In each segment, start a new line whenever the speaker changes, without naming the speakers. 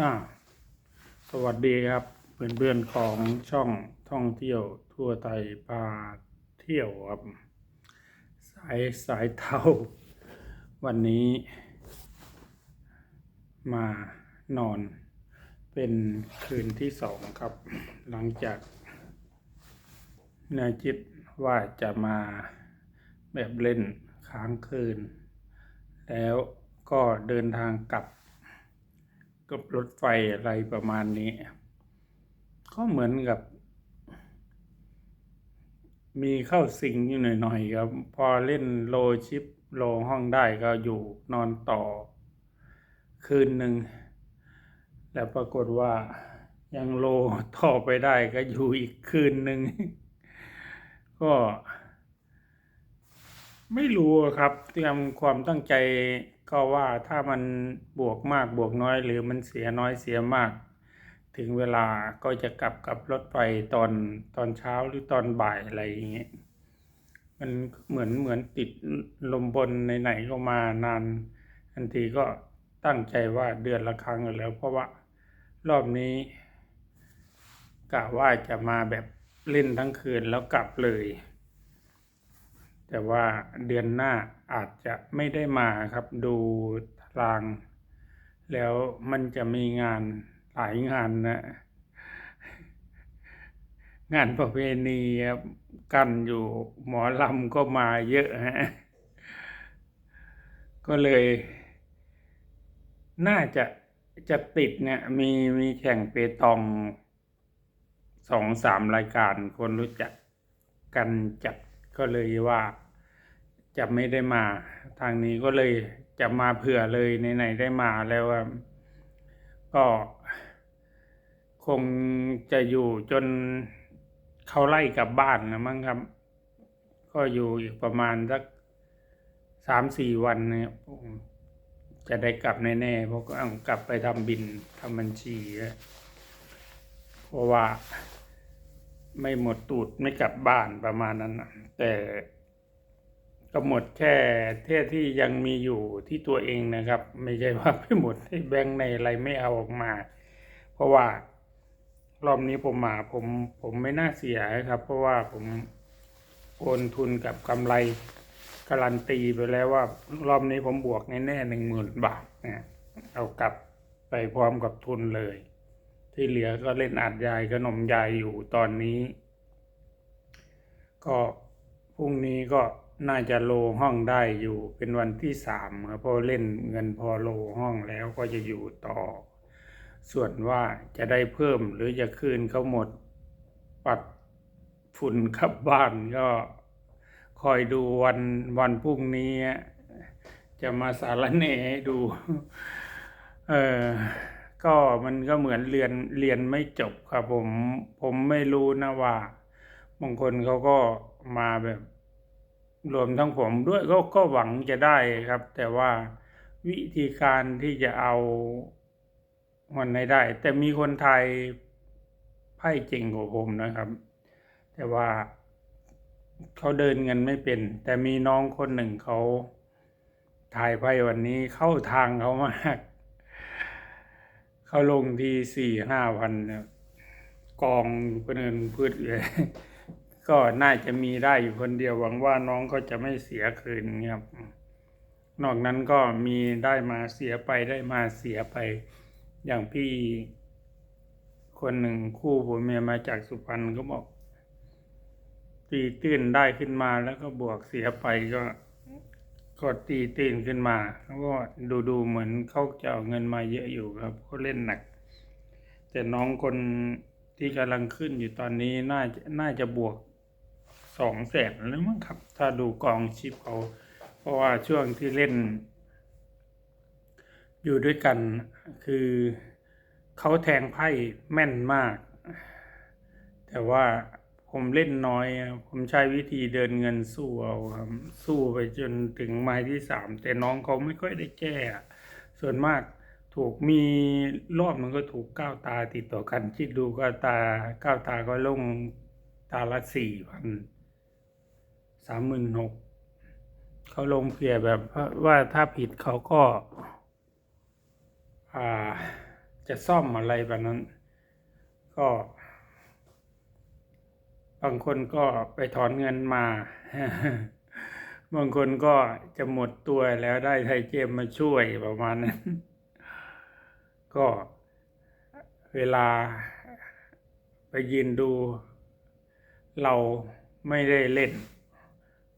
อ่าสวัสดีครับเพื่อนๆของช่องท่องเที่ยวทั่วไทยพาเที่ยวครับ สายสายเท่า วันนี้ มานอนเป็นคืนที่สองครับ หลังจากนายจิตว่าจะมาแบบเล่นค้างคืน แล้วก็เดินทางกลับ กับรถไฟอะไรประมาณนี้ ก็เหมือนกับ มีเข้าสิงอยู่หน่อยๆครับ พอเล่นโลชิปโลห้องได้ก็อยู่นอนต่อ คืนหนึ่ง แล้วปรากฏว่ายังโลต่อไปได้ก็อยู่อีกคืนหนึ่ง ก็ ไม่รู้ครับเตรียมความตั้งใจ ก็ว่าถ้ามันบวกมากบวกน้อยหรือมันเสียน้อยเสียมาก ถึงเวลาก็จะกลับกับรถไฟตอนตอนเช้าหรือตอนบ่ายอะไรอย่างเงี้ยมันเหมือนเหมือนติดลมบนไหนๆก็มานานทันทีก็ตั้งใจว่าเดือนละครั้งแล้ว เพราะว่ารอบนี้กะว่าจะมาแบบเล่นทั้งคืนแล้วกลับเลย แต่ว่าเดือนหน้าอาจจะไม่ได้มาครับ ดูตาราง แล้วมันจะมีงานหลายงานนะ งานประเพณีครับกันอยู่หมอลำก็มาเยอะฮะก็เลย น่าจะจะติดเนี่ย มีมีแข่งเปตองสองสามรายการคนรู้จักกันจัดก็เลยว่า จะไม่ได้มา ทางนี้ก็เลยจะมาเผื่อเลยไหนๆได้มาแล้วก็คงจะอยู่จนเขาไล่กลับบ้านนะมั้งครับ ก็อยู่อีกประมาณสักสามสี่วันเนี่ยผมจะได้กลับแน่ๆเพราะก็ต้องกลับไปทำบินทำบัญชีเพราะว่าไม่หมดตูดไม่กลับบ้านประมาณนั้นนะแต่ ก็หมดแค่เท่ที่ยังมีอยู่ที่ตัวเองนะครับ ไม่ใช่ว่าไปหมดให้แบงค์ในอะไรไม่เอาออกมา เพราะว่ารอบนี้ผมมาผมผมไม่น่าเสียครับ เพราะว่าผมโอนทุนกับกำไรการันตีไปแล้วว่ารอบนี้ผมบวกแน่ๆหนึ่งหมื่นบาทเนี่ยเอากลับไปพร้อมกับทุนเลย ที่เหลือก็เล่นอาดยายขนมยายอยู่ตอนนี้ ก็พรุ่งนี้ก็ น่าจะโลห้องได้อยู่เป็นวันที่สามครับเพราะเล่นเงินพอโลห้องแล้วก็จะอยู่ต่อ ส่วนว่าจะได้เพิ่มหรือจะคืนเขาหมด ปัดฝุ่นกลับบ้านก็คอยดูวันวันพรุ่งนี้ จะมาสารแหน่ให้ดู เออก็มันก็เหมือนเรียนเรียนไม่จบครับผม ผมไม่รู้นะว่าบางคนเขาก็มาแบบ รวมทั้งผมด้วยก็ก็หวังจะได้ครับ แต่ว่าวิธีการที่จะเอามันให้ได้ แต่มีคนไทยไพ่เก่งกว่าผมนะครับ แต่ว่าเขาเดินเงินไม่เป็น แต่มีน้องคนหนึ่งเขาถ่ายไพ่วันนี้เข้าทางเขามาก เขาลงทีสี่ห้าพันกองเพื่อนพืชเลย ก็น่าจะมีได้อยู่คนเดียวหวังว่าน้องเขาจะไม่เสียคืนครับ นอกนั้นก็มีได้มาเสียไปได้มาเสียไป อย่างพี่ คนหนึ่งคู่ผมเมียมาจากสุพรรณก็บอกตีตื้นได้ขึ้นมาแล้วก็บวกเสียไปก็ก็ตีตื้นขึ้นมาแล้วก็ดูดูเหมือนเขาจะเอาเงินมาเยอะอยู่ครับเขาเล่นหนัก แต่น้องคนที่กำลังขึ้นอยู่ตอนนี้น่าจะน่าจะบวก สองแสนแล้วมั้งครับ ถ้าดูกองชิปเขาเพราะว่าช่วงที่เล่น อยู่ด้วยกันคือเขาแทงไพ่แม่นมาก แต่ว่าผมเล่นน้อย ผมใช้วิธีเดินเงินสู้เอาครับสู้ไปจนถึงไม้ที่สามแต่น้องเขาไม่ค่อยได้แก้ ส่วนมากถูกมีรอบมันก็ถูกก้าวตาติดต่อกันคิดดูก็ตาก้าวตาก็ลงตาละสี่พัน สามหมื่นหกเขาลงเพียแบบว่าถ้าผิดเขาก็ อ่าจะจะซ่อมอะไรแบบนั้น ก็ บางคนก็ไปถอนเงินมา บางคนก็จะหมดตัวแล้วได้ไทยเจมมาช่วยประมาณนั้น ก็เวลาไปยืนดู เราไม่ได้เล่น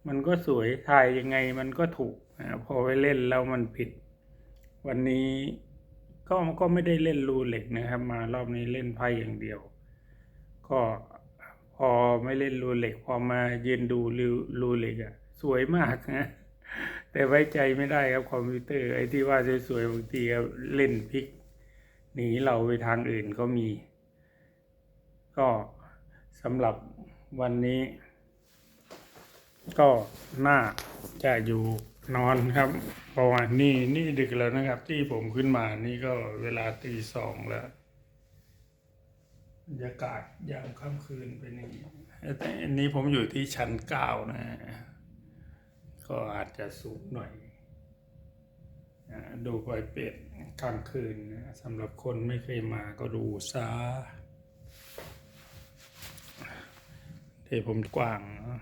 มันก็สวยถ่ายยังไงมันก็ถูกนะพอไปเล่นแล้วมันผิด วันนี้ก็ก็ไม่ได้เล่นรูเหล็กนะครับ มารอบนี้เล่นไพ่อย่างเดียว ก็พอไม่เล่นรูเหล็ก พอมายืนดูรูรูเหล็กอะสวยมากนะแต่ไว้ใจไม่ได้ครับคอมพิวเตอร์ไอ้ที่ว่าสวยๆบางทีเล่นพลิกหนีเราไปทางอื่นก็มี ก็สำหรับวันนี้ ก็น่าจะอยู่นอนครับเพราะว่านี่นี่ดึกแล้วนะครับ ที่ผมขึ้นมานี่ก็เวลาตีสองแล้วบรรยากาศยามค่ำคืนเป็นอย่างนี้แต่อันนี้ผมอยู่ที่ชั้นเก้านะก็อาจจะสูงหน่อยอ่าดูปล่อยเป็ดกลางคืนนะสำหรับคนไม่เคยมาก็ดูซะเดี๋ยวผมกว้างเนอะ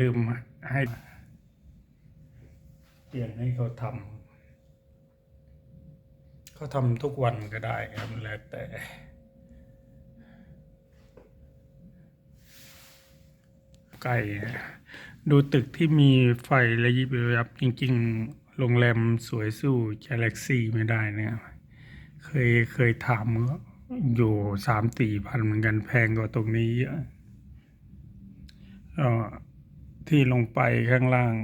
ลืมให้เปลี่ยนให้เขาทำเขาทำทุกวันก็ได้ครับแล้วแต่ไก่ดูตึกที่มีไฟและยิบระยับจริง ๆ โรงแรมสวยสู้ Galaxy ไม่ได้นะครับเคยเคยถามอยู่สามสี่พันเหมือนกันแพงกว่าตรงนี้เยอะ ก็ที่ลงไปข้างล่าง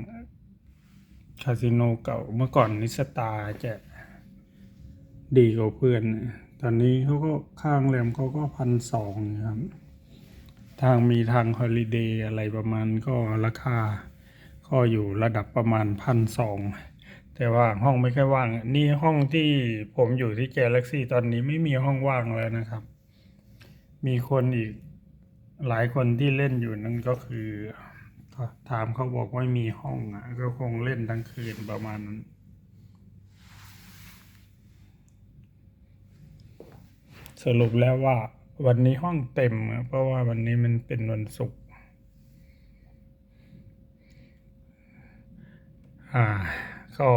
คาสิโนเก่าเมื่อก่อนนิสตาจะดีกว่าเพื่อน ตอนนี้เขาก็ข้างโรงแรมเขาก็พันสองครับ ทางมีทางฮอลิเดย์อะไรประมาณก็ราคา ก็อยู่ระดับประมาณพันสองแต่ว่าห้องไม่ค่อยว่าง นี่ห้องที่ผมอยู่ที่ Galaxy ตอนนี้ไม่มีห้องว่างแล้วนะครับ มีคนอีก หลายคนที่เล่นอยู่นั่นก็คือถามเขาบอกว่าไม่มีห้องอะ ก็คงเล่นทั้งคืนประมาณนั้นสรุปแล้วว่า วันนี้ห้องเต็มเพราะว่าวันนี้มันเป็นวันศุกร์อ่า ก็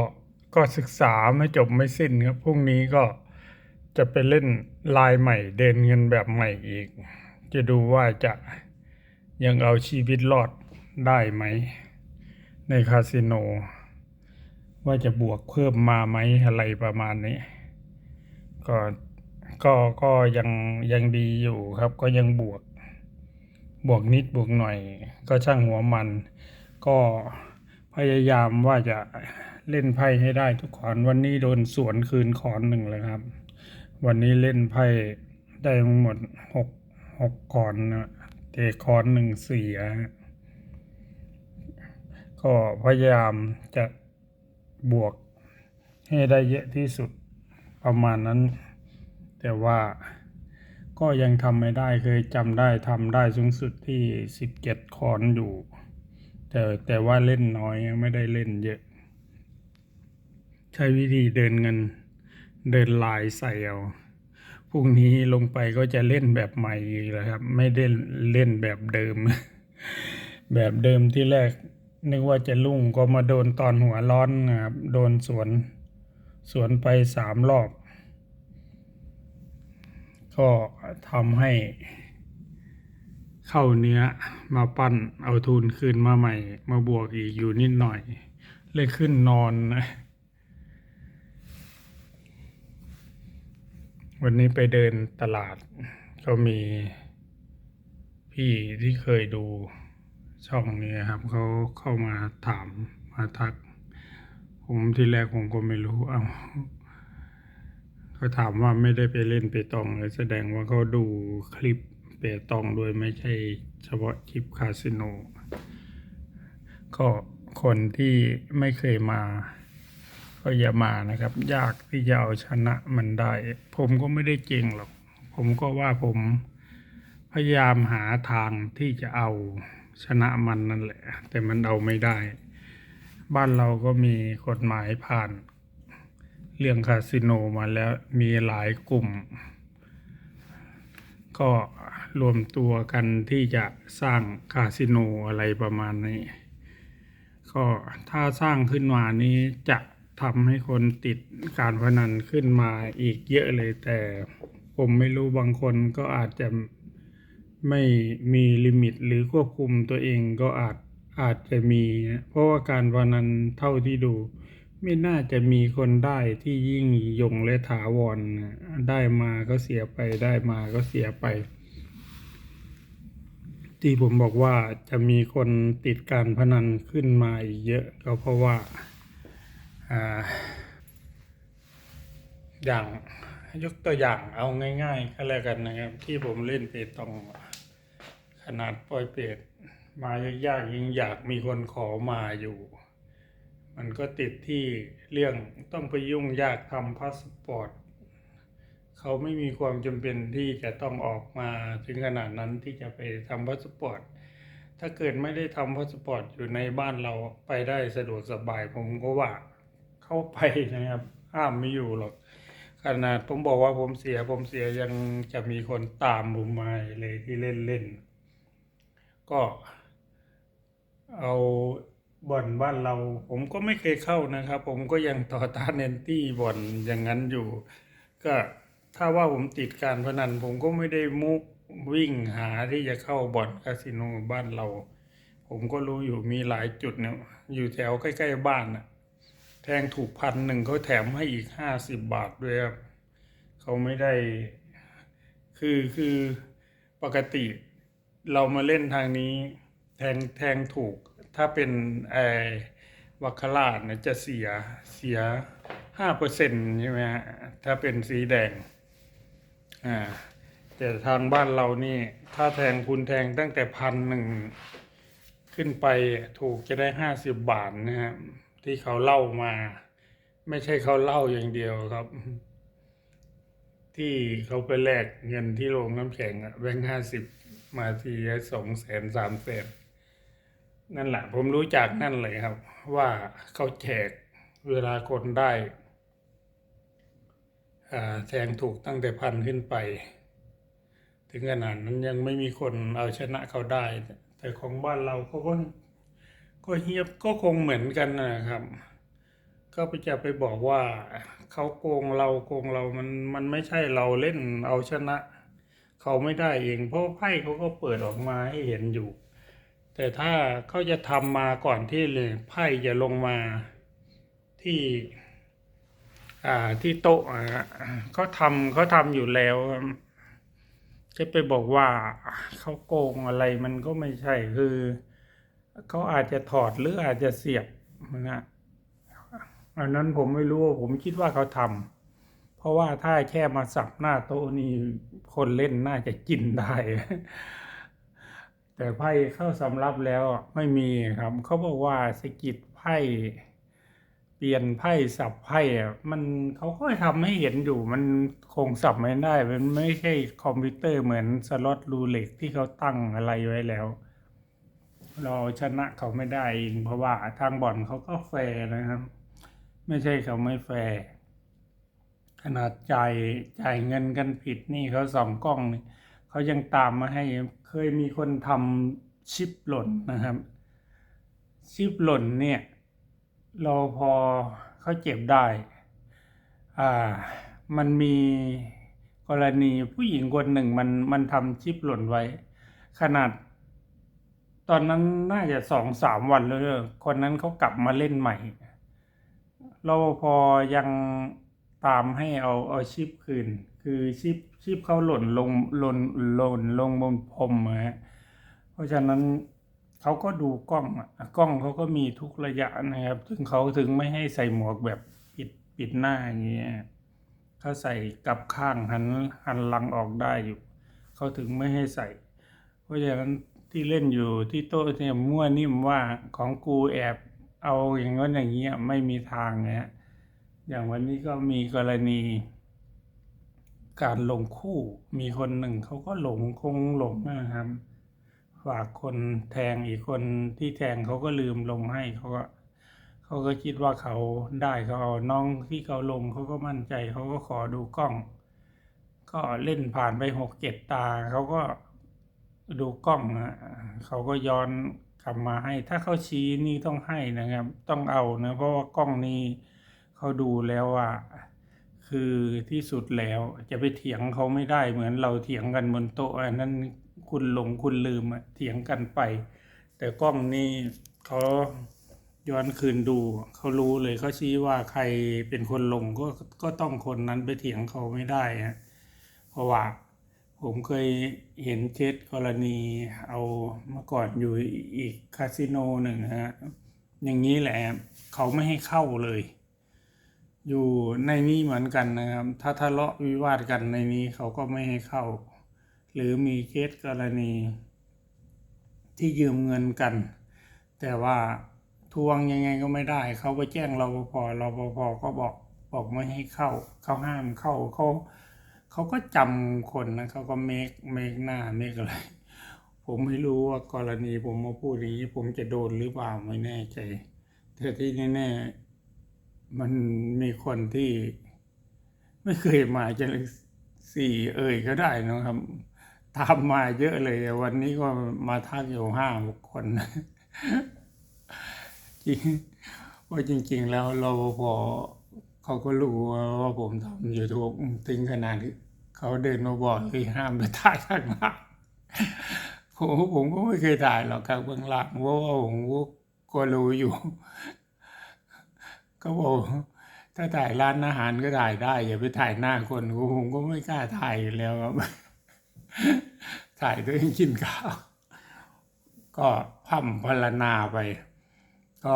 ก็ศึกษาไม่จบไม่สิ้นครับพรุ่งนี้ก็จะไปเล่นลายใหม่เดินเงินแบบใหม่อีก จะดูว่าจะยังเอาชีวิตรอดได้ไหม ในคาสิโน ว่าจะบวกเพิ่มมาไหมอะไรประมาณนี้ ก็ก็ก็ยังยังดีอยู่ครับ ก็ยังบวก บวกนิดบวกหน่อย ก็ช่างหัวมัน ก็พยายามว่าจะเล่นไพ่ให้ได้ทุกขอนวันนี้โดนสวนคืนขอนหนึ่งเลยครับ วันนี้เล่นไพ่ได้ทั้งหมดหก หกขอนนะเตะขอนหนึ่งเสียก็พยายามจะบวกให้ได้เยอะที่สุดประมาณนั้น แต่ว่าก็ยังทำไม่ได้เคยจำได้ทำได้สูงสุดที่สิบเจ็ดคอนอยู่ แต่แต่ว่าเล่นน้อยไม่ได้เล่นเยอะ ใช้วิธีเดินเงินเดินลายใส่เอา พรุ่งนี้ลงไปก็จะเล่นแบบใหม่อีกแล้วครับ ไม่ได้เล่นแบบเดิม แบบเดิมที่แรก นึกว่าจะลุ่งก็มาโดนตอนหัวร้อนนะครับ โดนสวน สวนไปสามรอบ ก็ทำให้ เข้าเนื้อมาปั้นเอาทุนคืนมาใหม่ มาบวกอีกอยู่นิดหน่อย เลยขึ้นนอนนะ วันนี้ไปเดินตลาด ก็มีพี่ที่เคยดูช่องนี้ครับเขาเข้ามาถามมาทัก ผมที่แรกผมก็ไม่รู้เอาเขาถามว่าไม่ได้ไปเล่นเปตองเลยแสดงว่าเขาดูคลิปเปตองโดยไม่ใช่เฉพาะคลิปคาสิโนก็คนที่ไม่เคยมา ก็อย่ามานะครับ ยากที่จะเอาชนะมันได้ ผมก็ไม่ได้เก่งหรอก ผมก็ว่าผมพยายามหาทางที่จะเอาชนะมันนั่นแหละ แต่มันเอาไม่ได้ บ้านเราก็มีกฎหมายผ่าน เรื่องคาสิโนมาแล้วมีหลายกลุ่ม ก็รวมตัวกันที่จะสร้างคาสิโนอะไรประมาณนี้ ก็ถ้าสร้างขึ้นมานี้จะ ทำให้คนติดการพนันขึ้นมาอีกเยอะเลย แต่ผมไม่รู้บางคนก็อาจจะไม่มีลิมิตหรือควบคุมตัวเองก็อาจอาจจะมีนะเพราะว่าการพนันเท่าที่ดู ไม่น่าจะมีคนได้ที่ยิ่งยงและถาวรนะได้มาก็เสียไปได้มาก็เสียไป ที่ผมบอกว่าจะมีคนติดการพนันขึ้นมาอีกเยอะก็เพราะว่า อย่างยกตัวอย่างเอาง่ายๆก็แล้วกันนะครับ ที่ผมเล่นเปตองขนาดปล่อยเปตมายากๆยิ่งอยากมีคนขอมาอยู่ มันก็ติดที่เรื่องต้องไปยุ่งยากทำพาสปอร์ตเขาไม่มีความจำเป็นที่จะต้องออกมาถึงขนาดนั้นที่จะไปทำพาสปอร์ตถ้าเกิดไม่ได้ทำพาสปอร์ตอยู่ในบ้านเราไปได้สะดวกสบายผมก็ว่า เข้าไปนะครับ ห้ามไม่อยู่หรอก ขนาดผมบอกว่าผมเสียผมเสียยังจะมีคนตามผมมาเลยที่เล่นเล่น ก็ เอาบ่อนบ้านเรา ผมก็ไม่เคยเข้านะครับ ผมก็ยังต่อต้านแอนตี้บ่อนอย่างนั้นอยู่ ก็ถ้าว่าผมติดการพนัน ผมก็ไม่ได้มุกวิ่งหาที่จะเข้าบ่อนคาสิโนบ้านเรา ผมก็รู้อยู่มีหลายจุดเนี่ยอยู่แถวใกล้ ๆ บ้านน่ะ แทงถูกพันหนึ่งเขาแถมให้อีกห้าสิบบาทด้วยครับเขาไม่ได้ คือคือปกติเรามาเล่นทางนี้ แทงแทงถูก ถ้าเป็นไอวัคลาดเนี่ยจะเสียเสียห้าเปอร์เซ็นใช่ไหมฮะถ้าเป็นสีแดงอ่าแต่ทางบ้านเรานี่ ถ้าแทงคุณแทงตั้งแต่พันหนึ่งขึ้นไปถูกจะได้ห้าสิบบาทนะครับ ที่เขาเล่ามา ไม่ใช่เขาเล่าอย่างเดียวครับ ที่เขาไปแลกเงินที่โรงน้ำแข็งอะแบงค์ห้าสิบมาทีสองแสนสามแสนนั่นแหละผมรู้จักนั่นเลยครับ ว่าเขาแจกเวลาคนได้แทงถูกตั้งแต่พันขึ้นไป ถึงขนาดนั้นยังไม่มีคนเอาชนะเขาได้ แต่ของบ้านเราเขาก็ ก็เฮียบก็คงเหมือนกันนะครับ ก็ไปจะไปบอกว่าเขาโกงเราโกงเรามันมันไม่ใช่เราเล่นเอาชนะ เขาไม่ได้เองเพราะไพ่เขาก็เปิดออกมาให้เห็นอยู่ แต่ถ้าเขาจะทำมาก่อนที่เลยไพ่จะลงมาที่อ่าที่โต๊ะเขาทำเขาทำอยู่แล้วจะไปบอกว่าเขาโกงอะไรมันก็ไม่ใช่คือ เขาอาจจะถอดหรืออาจจะเสียบนะอันนั้นผมไม่รู้ผมคิดว่าเขาทำเพราะว่าถ้าแค่มาสับหน้าโต๊ะนี่คนเล่นน่าจะกินได้ แต่ไพ่เข้าสำรับแล้วไม่มีครับ เขาบอกว่าสกิดไพ่เปลี่ยนไพ่สับไพ่อะมันเขาก็ทำให้เห็นอยู่มันคงสับไม่ได้ มันไม่ใช่คอมพิวเตอร์เหมือนสล็อตรูเล็กที่เขาตั้งอะไรไว้แล้ว เราชนะเขาไม่ได้เองเพราะว่าทางบ่อนเขาก็แฟร์นะครับ ไม่ใช่เขาไม่แฟร์ขนาดจ่ายจ่ายเงินกันผิดนี่เขาสองกล้องเขายังตามมาให้เคยมีคนทำชิปหล่นนะครับ ชิปหล่นเนี่ยเราพอเขาเจ็บได้อ่ามันมีกรณีผู้หญิงคนหนึ่งมันมันทำชิปหล่นไว้ ขนาด ตอนนั้นน่าจะสองสามวันแล้วคนนั้นเขากลับมาเล่นใหม่เราพอยังตามให้เอาเอาชิปคืน คือชิปชิปเขาหล่นลงหล่นหล่นลงบนพรมฮะเพราะฉะนั้นเขาก็ดูกล้องอะกล้องเขาก็มีทุกระยะนะครับถึงเขาถึงไม่ให้ใส่หมวกแบบปิดปิดหน้าอย่างเงี้ยเขาใส่กลับข้างหันหันหลังออกได้อยู่ เขาถึงไม่ให้ใส่ เพราะฉะนั้น ที่เล่นอยู่ที่โต๊ะเนี่ยมั่วนิ่มว่าของกูแอบเอาอย่างนั้นอย่างเงี้ยไม่มีทางนะฮะอย่างวันนี้ก็มีกรณี การลงคู่มีคนหนึ่งเขาก็หลงคงหลงนะครับ ฝากคนแทงอีกคนที่แทงเขาก็ลืมลงให้เขาก็เขเขาก็คิดว่าเขาได้เขาเอาน้องที่เขาลงเขาก็มั่นใจเขาก็ขอดูกล้อง ก็เล่นผ่านไปหกเจ็ดตาเขาก็ ดูกล้องอะเขาก็ย้อนกลับมาให้ ถ้าเขาชี้นี่ต้องให้นะครับ ต้องเอานะเพราะว่ากล้องนี้เขาดูแล้วว่าคือที่สุดแล้วจะไปเถียงเขาไม่ได้เหมือนเราเถียงกันบนโต๊ะอันนั้นคุณหลงคุณลืมอะเถียงกันไป แต่กล้องนี่เขาย้อนคืนดูเขารู้เลยเขาชี้ว่าใครเป็นคนลงก็ก็ต้องคนนั้นไปเถียงเขาไม่ได้ฮะเพราะว่า ผมเคยเห็นเคสกรณีเอามื่อก่อนอยู่อีกคาสิโนหนึ่งฮะอย่างนี้แหละเขาไม่ให้เข้าเลย อยู่ในนี้เหมือนกันนะครับ ถ้าทะเลาะวิวาทกันในนี้เขาก็ไม่ให้เข้า หรือมีเคสกรณี ที่ยืมเงินกัน แต่ว่าทวงยังไงก็ไม่ได้ เขาไปแจ้งรปภรปภก็บอกบอกไม่ให้เข้า เขาห้ามเข้าเขา เขาก็จำคนนะเขาก็เมคเมคหน้าเมคอะไร ผมไม่รู้ว่ากรณีผมมาพูดอย่างนี้ ผมจะโดนหรือเปล่าไม่แน่ใจแต่ที่แน่ๆมันมีคนที่ไม่เคยมาจะสี่เอ่ยก็ได้นะครับตามมาเยอะเลย วันนี้ก็มาทักอยู่ห้าหกคนจริงว่าจริง ๆ แล้วเราพอ เขาก็รู้ว่าผมทำยูทูบถึงขนาดที่เขาเดินมาบอกเลยห้ามไปถ่ายข้างล่างผมผมก็ไม่เคยถ่ายหรอกครับเบื้องหลังเพราะว่าผมก็รู้อยู่ ก็บอกถ้าถ่ายร้านอาหารก็ถ่ายได้อย่าไปถ่ายหน้าคนผมก็ไม่กล้าถ่ายอยู่แล้วครับ ถ่ายตัวเองกินข้าวก็พั่มพรรณนาไป ก็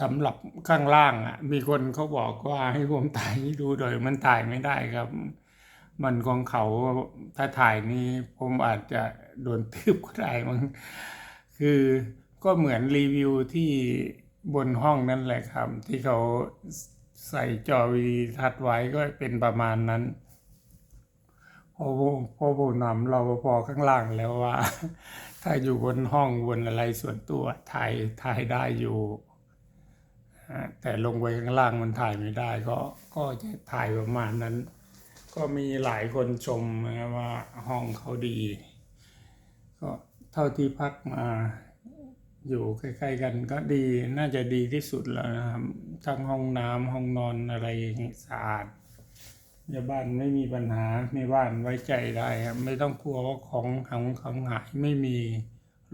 สำหรับข้างล่างอะมีคนเขาบอกว่าให้ผมถ่ายให้ดูโดยมันถ่ายไม่ได้ครับ มันของเขาถ้าถ่ายนี้ผมอาจจะโดนทึบก็ได้มั้งคือก็เหมือนรีวิวที่บนห้องนั่นแหละครับ ที่เขาใส่จอวีทัดไว้ก็เป็นประมาณนั้นพอพอผมนำเราพอข้างล่างแล้วว่า ถ้าอยู่บนห้องบนอะไรส่วนตัวถ่ายถ่ายได้อยู่ แต่ลงไปข้างล่างมันถ่ายไม่ได้ ก็ก็จะถ่ายประมาณนั้น ก็มีหลายคนชมนะว่าห้องเขาดี ก็เท่าที่พักมาอยู่ใกล้ๆกันก็ดีน่าจะดีที่สุดแล้วนะครับทั้งห้องน้ำห้องนอนอะไรอย่างงี้สะอาดในบ้านไม่มีปัญหาในบ้านไว้ใจได้ครับไม่ต้องกลัวว่าของของของหายไม่มี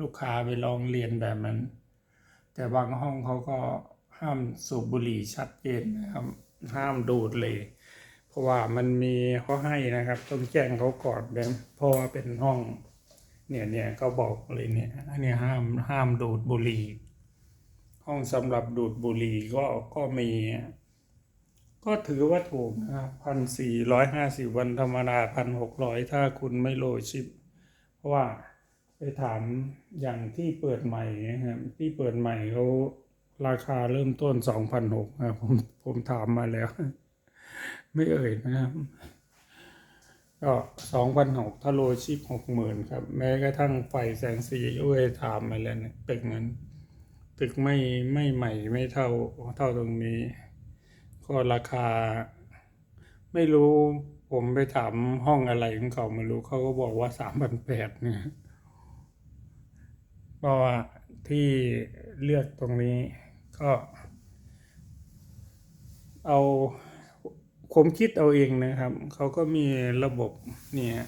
ลูกค้าไปลองเรียนแบบนั้น แต่บางห้องเขาก็ ห้ามสูบบุหรี่ชัดเจนนะครับ ห้ามดูดเลย เพราะว่ามันมีเขาให้นะครับ ต้องแจ้งเขาก่อนเลยเพราะว่าเป็นห้อง เนี่ยเนี่ยเขาบอกเลยเนี่ยอันนี้ห้ามห้ามดูดบุหรี่ ห้องสำหรับดูดบุหรี่ก็ก็มี ก็ถือว่าถูกนะครับพันสี่ร้อยห้าสิบวันธรรมดาพันหกร้อยถ้าคุณไม่โลชิป เพราะว่าไปถามอย่างที่เปิดใหม่นะครับที่เปิดใหม่เขา ราคาเริ่มต้นสองพันหกครับผมผมถามมาแล้ว ไม่เอ่ยนะครับ ก็สองพันหกถ้าโลชิปหกหมื่นครับ แม้กระทั่งไฟแสงสีเอ้ยถามมาแล้วเนี่ยตึกนั้น ตึกไม่ไม่ใหม่ไม่เท่าเท่าตรงนี้ ก็ราคา ไม่รู้ผมไปถามห้องอะไรของเขาไม่รู้เขาก็บอกว่าสามพันแปดเนี่ยเพราะว่าที่เลือกตรงนี้ ก็เอาผมคิดเอาเองนะครับ เขาก็มีระบบเนี่ย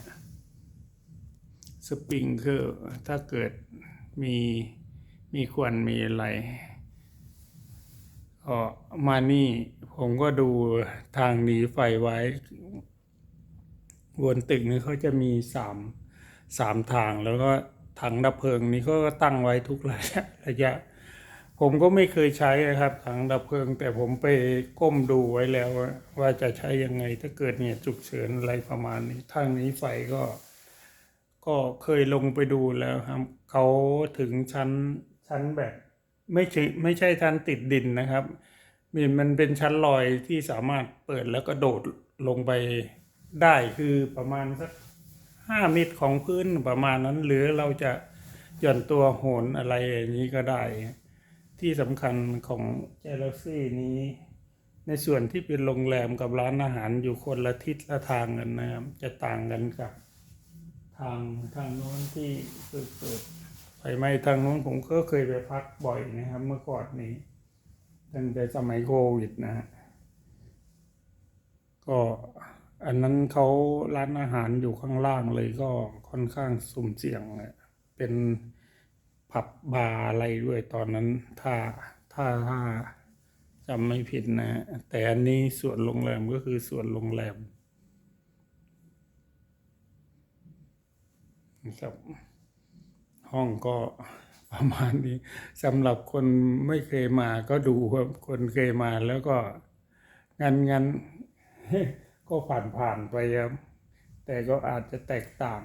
สปริงคือถ้าเกิดมีมีควันมีอะไรก็มานี่ผมก็ดูทางหนีไฟไว้บนตึกนี้เขาจะมีสามสามทางแล้วก็ถังดับเพลิงนี้เขาก็ตั้งไว้ทุกระยะระยะ ผมก็ไม่เคยใช้นะครับถังดับเพลิง แต่ผมไปก้มดูไว้แล้วว่าจะใช้ยังไงถ้าเกิดเนี่ยฉุกเฉินอะไรประมาณนี้ทางนี้ไฟก็ ก็เคยลงไปดูแล้วครับเขาถึงชั้นชั้นแบบ ไม่ใช่ไม่ใช่ชั้นติดดินนะครับมีมันเป็นชั้นลอยที่สามารถเปิดแล้วก็โดดลงไปได้คือประมาณสักห้าเมตรของพื้นประมาณนั้น หรือเราจะหย่อนตัวโหนอะไรอย่างนี้ก็ได้ ที่สำคัญของเจลซี่นี้ ในส่วนที่เป็นโรงแรมกับร้านอาหารอยู่คนละทิศละทางกันนะครับ จะต่างกันกับ ทางทางโน้นที่เกิดเกิดไฟไหม้ทางโน้นผมก็เคยไปพักบ่อยนะครับ เมื่อก่อนนี้ตั้งแต่สมัยโควิดนะฮะก็อันนั้นเขาร้านอาหารอยู่ข้างล่างเลยก็ค่อนข้างสุ่มเสี่ยงเป็น ผับบาร์อะไรด้วยตอนนั้น ถ้าถ้าถ้าจำไม่ผิดนะ แต่อันนี้ส่วนโรงแรมก็คือส่วนโรงแรมนะครับห้องก็ประมาณนี้สำหรับคนไม่เคยมาก็ดูครับคนเคยมาแล้วก็งันงันก็ผ่านผ่านๆไปครับแต่ก็อาจจะแตกต่าง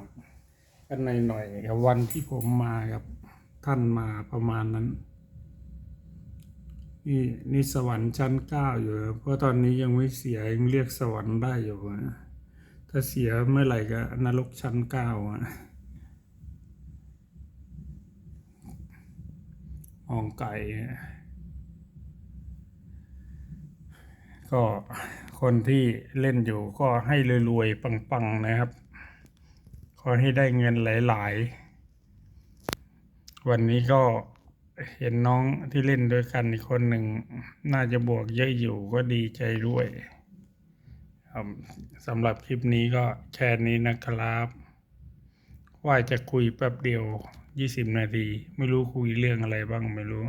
กันหน่อยๆกับวันที่ผมมากับ ท่านมาประมาณนั้น นี่นี่สวรรค์ชั้นเก้าอยู่ เพราะตอนนี้ยังไม่เสียยังเรียกสวรรค์ได้อยู่นะถ้าเสียเมื่อไหร่ก็นรกชั้นเก้าอะมองไก่ก็คนที่เล่นอยู่ก็ให้รวยๆปังๆนะครับ ขอให้ได้เงินหลาย ๆ วันนี้ก็เห็นน้องที่เล่นด้วยกันอีกคนหนึ่ง น่าจะบวกเยอะอยู่ก็ดีใจด้วยครับสำหรับคลิปนี้ก็แค่นี้นะครับ ว่าจะคุยแป๊บเดียว 20 นาที ไม่รู้คุยเรื่องอะไรบ้างไม่รู้